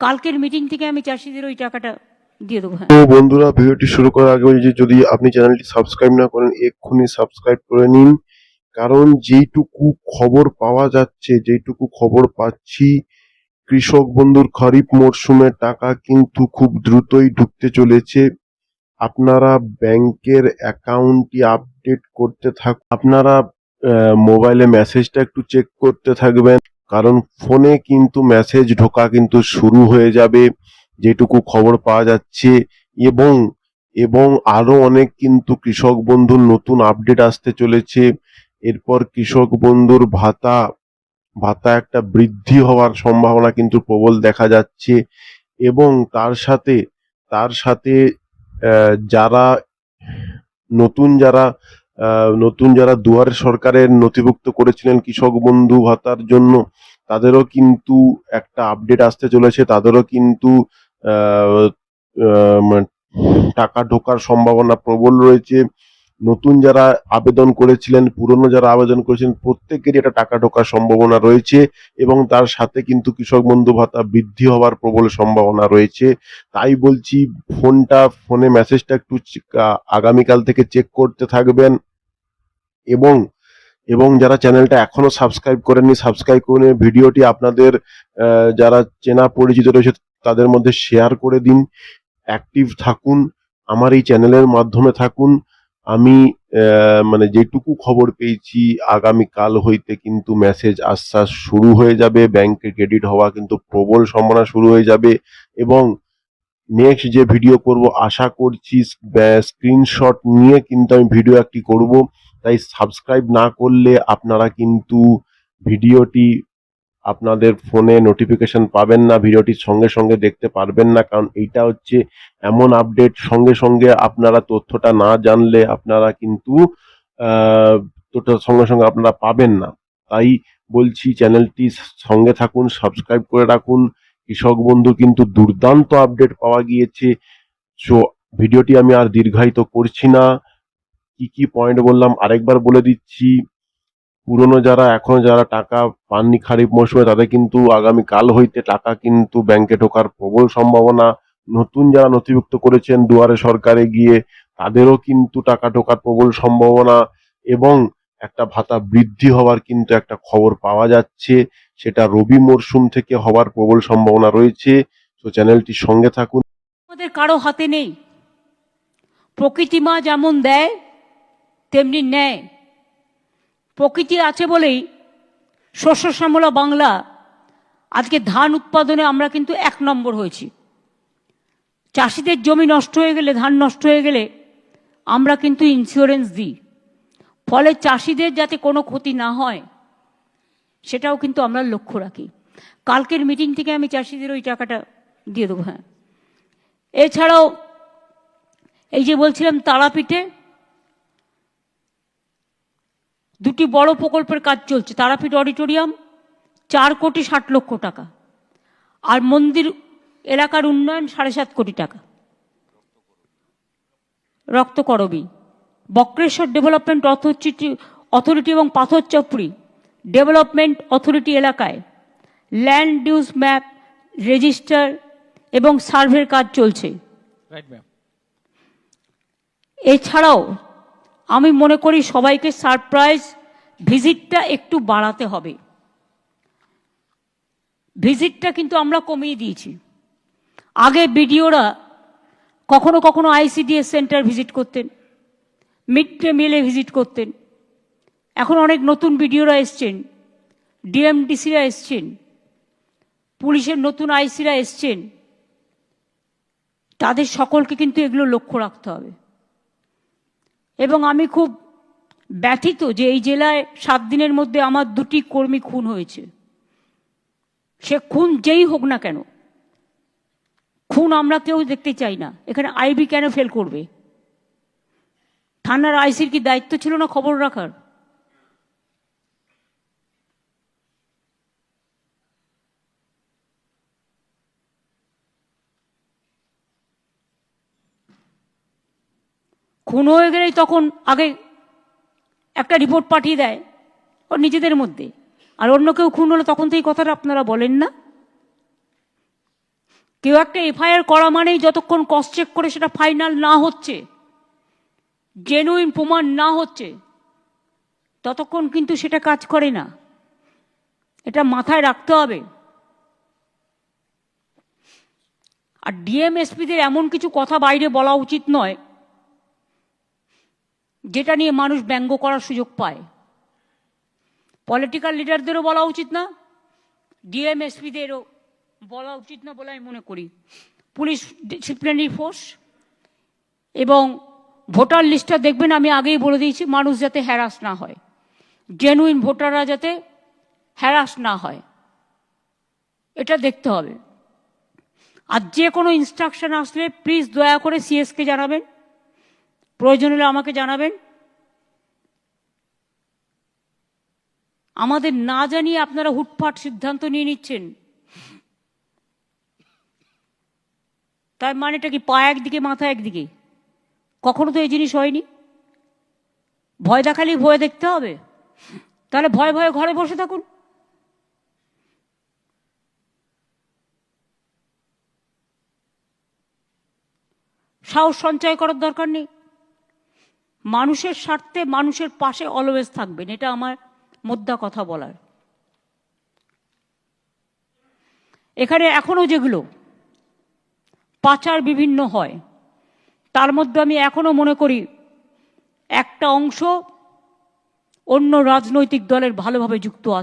কালকের মিটিং থেকে আমি চাষিদের ওই টাকাটা দিয়ে দেবো হ্যাঁ। তো বন্ধুরা, ভিডিওটি শুরু করার আগে যে, যদি আপনি চ্যানেলটি সাবস্ক্রাইব না করেন, এক্ষুনি সাবস্ক্রাইব করে নিন। কারণ যেইটুকু খবর পাওয়া যাচ্ছে, যেইটুকু খবর পাচ্ছি, কৃষক বন্ধুর খরিফ মরশুমের টাকা কিন্তু খুব দ্রুতই ঢুকতে চলেছে। আপনারা ব্যাংকের অ্যাকাউন্টটি আপডেট করতে থাক আপনারা মোবাইলে মেসেজটা একটু চেক করতে থাকবেন। কারণ ফোনে কিন্তু মেসেজ ঢোকা কিন্তু শুরু হয়ে যাবে, যেটুকু খবর পাওয়া যাচ্ছে এবং এবং আরও অনেক কিন্তু কৃষক বন্ধুর নতুন আপডেট আসতে চলেছে। এরপর কৃষক বন্ধুর ভাতা ভাতা একটা বৃদ্ধি হওয়ার সম্ভাবনা কিন্তু প্রবল দেখা যাচ্ছে এবং তার সাথে তার সাথে যারা, নতুন যারা নতুন যারা দুয়ারে সরকারের নথিভুক্ত করেছিলেন কৃষক বন্ধু ভাতার জন্য, তাদেরও কিন্তু একটা আপডেট আসতে চলেছে। তাদেরও কিন্তু মানে টাকা ঢোকার সম্ভাবনা প্রবল রয়েছে। নতুন যারা আবেদন করেছিলেন, পুরনো যারা আবেদন করেছিলেন, প্রত্যেকেরই একটা টাকা ঢোকার সম্ভাবনা রয়েছে এবং তার সাথে কিন্তু কৃষক বন্ধু ভাতা বৃদ্ধি হওয়ার প্রবল সম্ভাবনা রয়েছে। তাই বলছি, ফোনটা, ফোনে মেসেজটা একটু আগামীকাল থেকে চেক করতে থাকবেন। এবং এবং যারা চ্যানেলটা এখনও সাবস্ক্রাইব করেননি সাবস্ক্রাইব করে ভিডিওটি আপনাদের যারা চেনা পরিচিত রয়েছে তাদের মধ্যে শেয়ার করে দিন অ্যাক্টিভ থাকুন, আমার এই চ্যানেলের মাধ্যমে থাকুন। আমি মানে যেটুকু খবর পেয়েছি আগামী কাল হইতে কিন্তু মেসেজ আসা শুরু হয়ে যাবে ব্যাংকে ক্রেডিট হওয়া কিন্তু প্রবল সম্ভাবনা শুরু হয়ে যাবে এবং নেক্সট যে ভিডিও করব, আশা করছি স্ক্রিনশট নিয়ে কিন্তু আমি ভিডিও একটি করব। তাই সাবস্ক্রাইব না করলে আপনারা কিন্তু ভিডিওটি আপনাদের ফোনে নোটিফিকেশন পাবেন না ভিডিওটির সঙ্গে সঙ্গে দেখতে পারবেন না, কারণ এইটা হচ্ছে এমন আপডেট সঙ্গে সঙ্গে আপনারা তথ্যটা না জানলে আপনারা কিন্তু তথ্যটা সঙ্গে সঙ্গে আপনারা পাবেন না। তাই বলছি চ্যানেলটি সঙ্গে থাকুন সাবস্ক্রাইব করে রাখুন। কৃষক বন্ধু কিন্তু দুর্দান্ত আপডেট পাওয়া গিয়েছে। সো ভিডিওটি আমি আর দীর্ঘায়িত করছি না। কি কি পয়েন্ট বললাম? আরেকবার বলে দিচ্ছি, পুরনো যারা, এখনও যারা টাকা পাননি খারিফ মৌসুমে তাদের কিন্তু আগামী কাল হইতে টাকা কিন্তু ব্যাংকে ঢোকার প্রবল সম্ভাবনা। নতুন যারা নথিভুক্ত করেছেন দুয়ারে সরকারে গিয়ে, তাদেরও কিন্তু টাকা ঢোকার প্রবল সম্ভাবনা এবং একটা ভাতা বৃদ্ধি হওয়ার কিন্তু একটা খবর পাওয়া যাচ্ছে। সেটা রবি মরশুম থেকে হওয়ার প্রবল সম্ভাবনা রয়েছে। তো চ্যানেলটির সঙ্গে থাকুন। আমাদের কারও হাতে নেই। প্রকৃতি মা যেমন দেয় তেমনি ন্যায়। প্রকৃতি আছে বলেই শস্য শ্যামলা বাংলা, আজকে ধান উৎপাদনে আমরা কিন্তু এক নম্বর হয়েছি। চাষিদের জমি নষ্ট হয়ে গেলে, ধান নষ্ট হয়ে গেলে আমরা কিন্তু ইন্স্যুরেন্স দিই। ফলে চাষিদের যাতে কোনো ক্ষতি না হয়, সেটাও কিন্তু আমরা লক্ষ্য রাখি। কালকের মিটিং থেকে আমি চাষিদের ওই টাকাটা দিয়ে দেবো হ্যাঁ। এছাড়াও এই যে বলছিলাম তারাপীঠে দুটি বড় প্রকল্পের কাজ চলছে তারাপীঠ অডিটোরিয়াম চার কোটি ষাট লক্ষ টাকা আর মন্দির এলাকার উন্নয়ন সাড়ে সাত কোটি টাকা। রক্তকরবী বক্রেশ্বর ডেভেলপমেন্ট অথরিটি অথরিটি এবং পাথর চাপড়ি ডেভেলপমেন্ট অথরিটি এলাকায় ল্যান্ড ডিউস ম্যাপ রেজিস্টার এবং সার্ভের কাজ চলছে। এছাড়াও আমি মনে করি সবাইকে সারপ্রাইজ ভিজিটটা একটু বাড়াতে হবে। ভিজিটটা কিন্তু আমরা কমিয়ে দিয়েছি। আগে বিডিওরা কখনো কখনো আইসিডিএস সেন্টার ভিজিট করতেন মিড ডে মিলে ভিজিট করতেন। এখন অনেক নতুন বিডিওরা এসছেন ডিএমডিসিরা এসছেন, পুলিশের নতুন আইসিরা এসছেন। তাদের সকলকে কিন্তু এগুলো লক্ষ্য রাখতে হবে। এবং আমি খুব ব্যথিত যে এই জেলায় সাত দিনের মধ্যে আমার দুটি কর্মী খুন হয়েছে। সে খুন যেই হোক না কেন, খুন আমরা কেউ দেখতে চাই না। এখানে আইবি কেন ফেল করবে? থানার আইসির কি দায়িত্ব ছিল না খবর রাখার? খুন হয়ে গেলেই তখন আগে একটা রিপোর্ট পাঠিয়ে দেয় ওর নিজেদের মধ্যে। আর অন্য কেউ খুন হলে তখন তো এই কথাটা আপনারা বলেন না। কেউ একটা এফআইআর করা মানেই যতক্ষণ কস চেক করে সেটা ফাইনাল না হচ্ছে জেনুইন প্রমাণ না হচ্ছে, ততক্ষণ কিন্তু সেটা কাজ করে না। এটা মাথায় রাখতে হবে। আর ডিএমএসপিদের এমন কিছু কথা বাইরে বলা উচিত নয় যেটা নিয়ে মানুষ ব্যঙ্গ করার সুযোগ পায়। পলিটিক্যাল লিডারদেরও বলা উচিত না ডিএমএসপিদেরও বলা উচিত না বলে আমি মনে করি। পুলিশ ডিসিপ্লিনারি ফোর্স এবং ভোটার লিস্টটা দেখবেন, আমি আগেই বলে দিয়েছি, মানুষ যাতে হ্যারাস না হয়। জেনুইন ভোটাররা যাতে হ্যারাস না হয়। এটা দেখতে হবে। আর যে কোনো ইনস্ট্রাকশন আসলে প্লিজ দয়া করে সিএসকে জানাবেন। প্রয়োজন হলে আমাকে জানাবেন। আমাদের না জানিয়ে আপনারা হুটফাট সিদ্ধান্ত নিয়ে নিচ্ছেন। তার মানেটা কি, পা একদিকে, মাথা একদিকে? কখনো তো এই জিনিস হয়নি। ভয় দেখালেই ভয় দেখতে হবে। তাহলে ভয় ভয়ে ঘরে বসে থাকুন। সাহস সঞ্চয় করার দরকার নেই। মানুষের স্বার্থে মানুষের পাশে অলওয়েজ থাকবেন, এটা আমার মোদ্দা কথা বলার। এখানে এখনও যেগুলো পাচার বিভিন্ন হয়, তার মধ্যে আমি এখনও মনে করি একটা অংশ অন্য রাজনৈতিক দলের ভালোভাবে যুক্ত আছে।